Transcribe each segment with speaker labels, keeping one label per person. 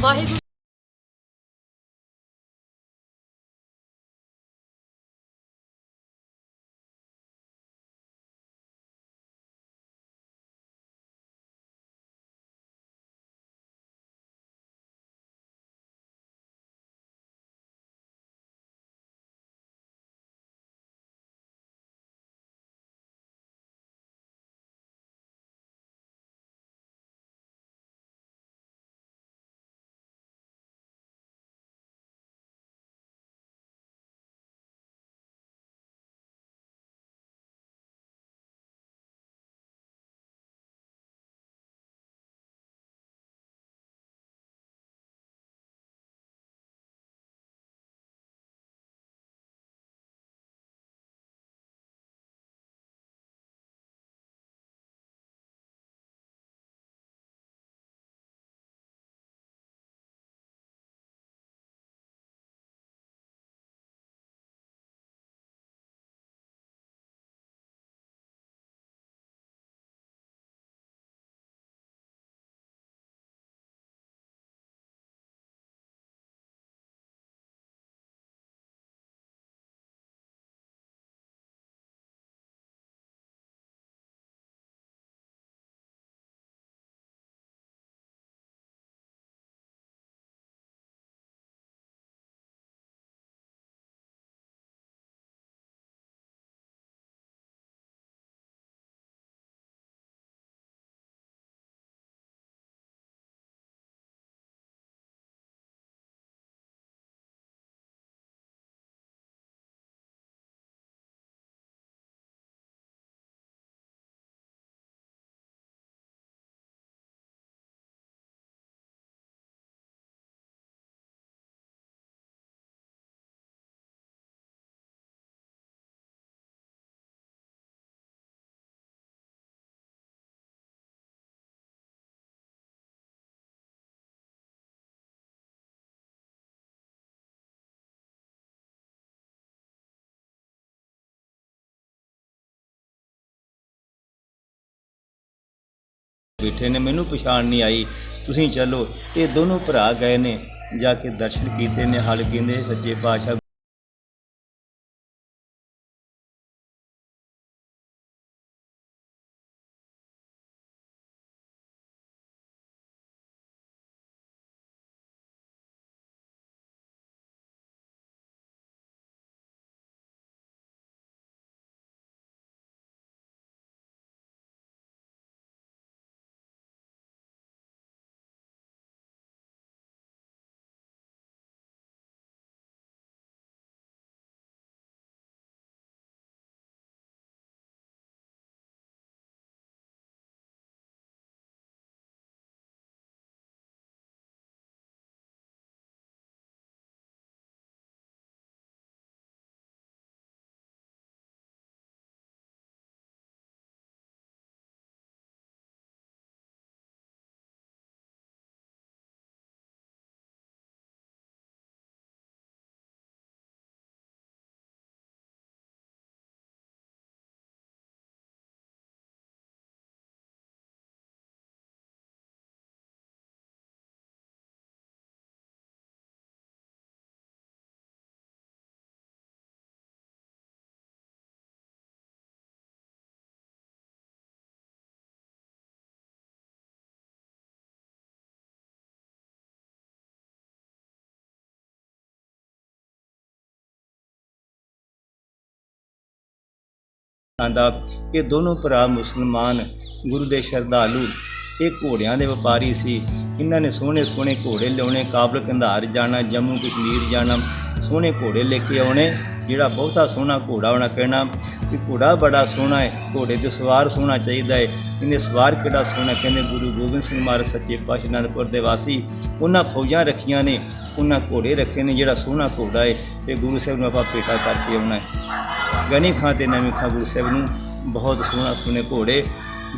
Speaker 1: ਵਾਹਿਗੁਰੂ
Speaker 2: ਬੈਠੇ ਨੇ, ਮੈਨੂੰ ਪਛਾਣ ਨਹੀਂ ਆਈ। ਤੁਸੀਂ ਚੱਲੋ। ਇਹ ਦੋਨੋਂ ਭਰਾ ਗਏ ਨੇ, ਜਾ ਕੇ ਦਰਸ਼ਨ ਕੀਤੇ ਨੇ। ਹਲ ਕਹਿੰਦੇ, ਸੱਚੇ ਪਾਤਸ਼ਾਹ ਆਂਦਾ ਇਹ ਦੋਨੋਂ ਭਰਾ ਮੁਸਲਮਾਨ ਗੁਰੂ ਦੇ ਸ਼ਰਧਾਲੂ, ਇਹ ਘੋੜਿਆਂ ਦੇ ਵਪਾਰੀ ਸੀ। ਇਹਨਾਂ ਨੇ ਸੋਹਣੇ ਸੋਹਣੇ ਘੋੜੇ ਲਿਆਉਣੇ, ਕਾਬਲ ਕੰਧਾਰ ਜਾਣਾ, ਜੰਮੂ ਕਸ਼ਮੀਰ ਜਾਣਾ, ਸੋਹਣੇ ਘੋੜੇ ਲੈ ਕੇ ਆਉਣੇ, ਜਿਹੜਾ ਬਹੁਤਾ ਸੋਹਣਾ ਘੋੜਾ ਹੋਣਾ ਕਹਿਣਾ ਵੀ ਘੋੜਾ ਬੜਾ ਸੋਹਣਾ ਹੈ, ਘੋੜੇ ਤੇ ਸਵਾਰ ਸੋਹਣਾ ਚਾਹੀਦਾ ਹੈ। ਇਹਨੇ ਸਵਾਰ ਕਿਹੜਾ ਸੋਹਣਾ? ਕਹਿੰਦੇ ਗੁਰੂ ਗੋਬਿੰਦ ਸਿੰਘ ਮਹਾਰਾਜ ਸੱਚੇ ਪਾਤਸ਼ਾਹ ਅਨੰਦਪੁਰ ਦੇ ਵਾਸੀ। ਉਹਨਾਂ ਫੌਜਾਂ ਰੱਖੀਆਂ ਨੇ, ਉਹਨਾਂ ਘੋੜੇ ਰੱਖੇ ਨੇ, ਜਿਹੜਾ ਸੋਹਣਾ ਘੋੜਾ ਹੈ, ਇਹ ਗੁਰੂ ਸਾਹਿਬ ਨੂੰ ਆਪਾਂ ਪੇਟਾ ਕਰਕੇ ਆਉਣਾ ਹੈ। ਗਨੀ ਖਾਂ ਤੇ ਨਵੀਂ ਖਾਂ ਗੁਰੂ ਸਾਹਿਬ ਨੂੰ ਬਹੁਤ ਸੋਹਣਾ ਸੋਹਣੇ ਘੋੜੇ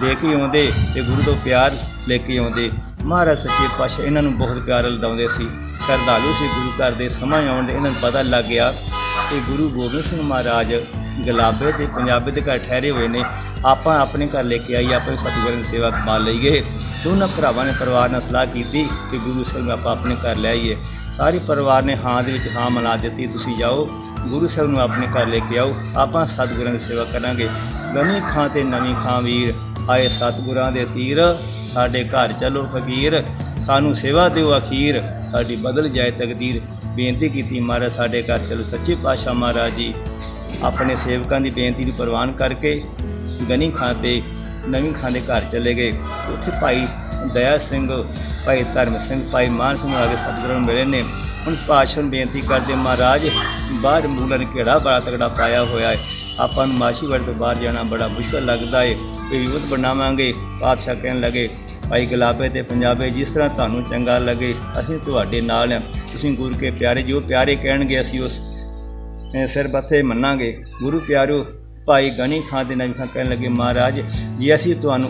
Speaker 2: ਦੇ ਕੇ ਆਉਂਦੇ ਤੇ ਗੁਰੂ ਤੋਂ ਪਿਆਰ ਲੈ ਕੇ ਆਉਂਦੇ। ਮਹਾਰਾਜ ਸੱਚੇ ਪਾਤਸ਼ਾਹ ਇਹਨਾਂ ਨੂੰ ਬਹੁਤ ਪਿਆਰ ਲਦਾਉਂਦੇ ਸੀ। ਸਰਦਾਲੂ ਸੀ ਗੁਰੂ ਘਰ ਦੇ ਸਮਾਂ ਆਉਣ ਦੇ ਇਹਨਾਂ ਨੂੰ ਪਤਾ ਲੱਗ ਗਿਆ ਕਿ ਗੁਰੂ ਗੋਬਿੰਦ ਸਿੰਘ ਮਹਾਰਾਜ ਗਲਾਬੇ ਤੇ ਪੰਜਾਬੀ ਦੇ ਘਰ ਠਹਿਰੇ ਹੋਏ ਨੇ। ਆਪਾਂ ਆਪਣੇ ਘਰ ਲੈ ਕੇ ਆਈ ਆਪਾਂ ਸਤਿਗੁਰਾਂ ਦੀ ਸੇਵਾ ਕਮਾ ਲਈਏ। ਦੋਨਾਂ ਭਰਾਵਾਂ ਨੇ ਪਰਿਵਾਰ ਨਾਲ ਸਲਾਹ ਕੀਤੀ ਕਿ ਗੁਰੂ ਸਾਹਿਬ ਨੂੰ ਆਪਾਂ ਆਪਣੇ ਘਰ ਲੈ ਆਈਏ। ਸਾਰੇ ਪਰਿਵਾਰ ਨੇ ਹਾਂ ਦੇ ਵਿੱਚ ਹਾਂ ਮਿਲਾ ਦਿੱਤੀ, ਤੁਸੀਂ ਜਾਓ, ਗੁਰੂ ਸਾਹਿਬ ਨੂੰ ਆਪਣੇ ਘਰ ਲੈ ਕੇ ਆਓ, ਆਪਾਂ ਸਤਿਗੁਰਾਂ ਦੀ ਸੇਵਾ ਕਰਾਂਗੇ। ਗਨੀ ਖਾਂ ਤੇ ਨਵੀਂ ਖਾਂ ਵੀਰ, ਆਏ ਸਤਿਗੁਰਾਂ ਦੇ ਤੀਰ, ਸਾਡੇ ਘਰ ਚਲੋ ਫਕੀਰ, ਸਾਨੂੰ ਸੇਵਾ ਦਿਓ ਅਖੀਰ, ਸਾਡੀ ਬਦਲ ਜਾਏ ਤਕਦੀਰ। ਬੇਨਤੀ ਕੀਤੀ ਮਹਾਰਾਜ, ਸਾਡੇ ਘਰ ਚਲੋ ਸੱਚੇ ਪਾਤਸ਼ਾਹ ਮਹਾਰਾਜ ਜੀ। ਆਪਣੇ ਸੇਵਕਾਂ ਦੀ ਬੇਨਤੀ ਨੂੰ ਪ੍ਰਵਾਨ ਕਰਕੇ, ਗਨੀ ਖਾਂ ਤੇ, ਨਵੀਂ ਖਾਂ ਦੇ ਘਰ ਚਲੇ ਗਏ। ਉੱਥੇ ਭਾਈ ਦਇਆ ਸਿੰਘ, ਭਾਈ ਧਰਮ ਸਿੰਘ, ਭਾਈ ਮਾਨ ਸਿੰਘ ਆ ਕੇ ਸਤਿਗੁਰਾਂ ਨੂੰ ਮਿਲੇ ਨੇ। ਹੁਣ ਪਾਤਸ਼ਾਹ ਨੂੰ ਬੇਨਤੀ ਕਰਦੇ ਮਹਾਰਾਜ, ਬਾਹਰ ਮੂਲਾਂ ਕਿਹੜਾ ਬੜਾ ਤਗੜਾ ਪਾਇਆ ਹੋਇਆ ਹੈ। ਆਪਾਂ ਨੂੰ ਮਾਛੀਵਾੜੇ ਤੋਂ ਬਾਹਰ ਜਾਣਾ ਬੜਾ ਮੁਸ਼ਕਲ ਲੱਗਦਾ ਹੈ। ਕੋਈ ਯੁੱਧ ਬਣਾਵਾਂਗੇ, ਪਾਤਸ਼ਾਹ ਕਹਿਣ ਲੱਗੇ, ਭਾਈ ਗੁਲਾਬੇ ਤੇ ਪੰਜਾਬੇ, ਜਿਸ ਤਰ੍ਹਾਂ ਤੁਹਾਨੂੰ ਚੰਗਾ ਲੱਗੇ, ਅਸੀਂ ਤੁਹਾਡੇ ਨਾਲ ਹਾਂ। ਤੁਸੀਂ ਗੁਰੂ ਕੇ ਪਿਆਰੇ, ਜੋ ਪਿਆਰੇ ਕਹਿਣਗੇ, ਅਸੀਂ ਉਸ ਸਿਰ ਬੱਥੇ ਮੰਨਾਂਗੇ। ਗੁਰੂ ਪਿਆਰੋ, ਭਾਈ ਗਨੀ ਖਾਂ ਦੇ ਨਬੀ ਖਾਂ ਕਹਿਣ ਲੱਗੇ, ਮਹਾਰਾਜ, ਜੀ ਅਸੀਂ ਤੁਹਾਨੂੰ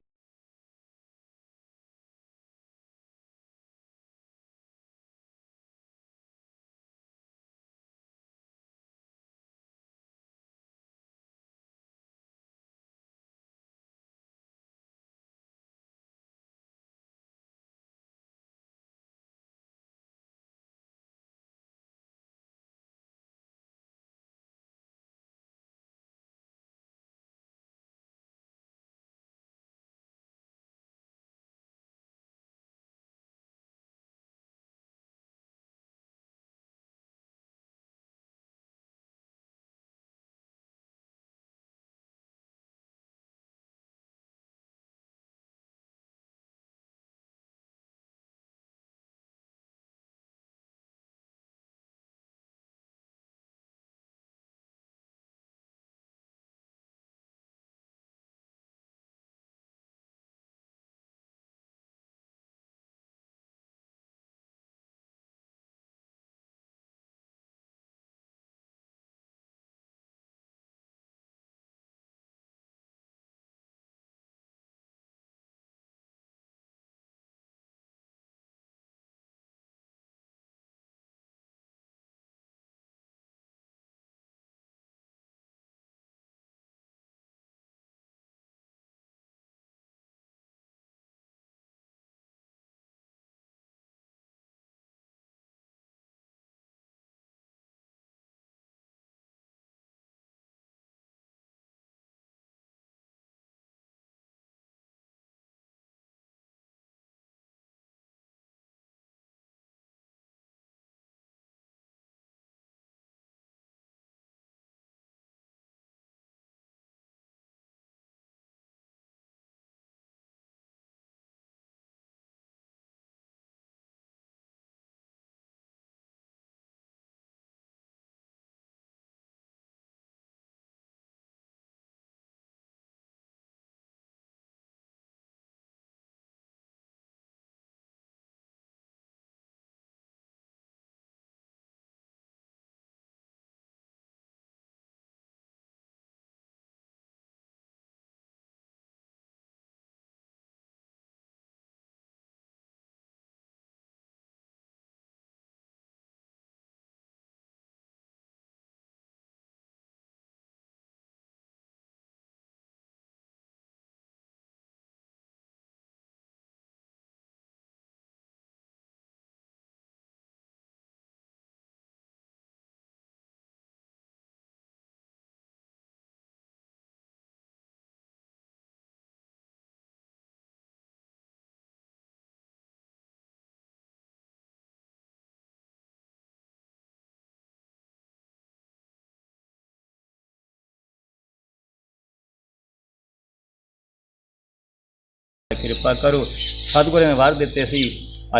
Speaker 2: ਕਿਰਪਾ ਕਰੋ। ਸਤਿਗੁਰਾਂ ਨੇ ਵਾਰ ਦਿੱਤੇ ਸੀ।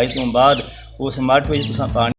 Speaker 2: ਅੱਜ ਤੋਂ ਬਾਅਦ ਉਸ ਮੱਠ ਵਿੱਚ ਤੁਸੀਂ ਪਾਣੀ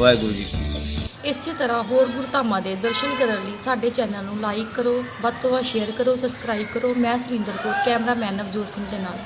Speaker 2: ਵਾਹਿਗੁਰੂ ਜੀ
Speaker 1: ਇਸੇ ਤਰ੍ਹਾਂ ਹੋਰ ਗੁਰਧਾਮਾਂ ਦੇ ਦਰਸ਼ਨ ਕਰਨ ਲਈ ਸਾਡੇ ਚੈਨਲ ਨੂੰ ਲਾਈਕ ਕਰੋ, ਵੱਧ ਤੋਂ ਵੱਧ ਸ਼ੇਅਰ ਕਰੋ, ਸਬਸਕ੍ਰਾਈਬ ਕਰੋ। ਮੈਂ ਸੁਰਿੰਦਰ ਕੌਰ, ਕੈਮਰਾਮੈਨ ਨਵਜੋਤ ਸਿੰਘ ਦੇ ਨਾਲ।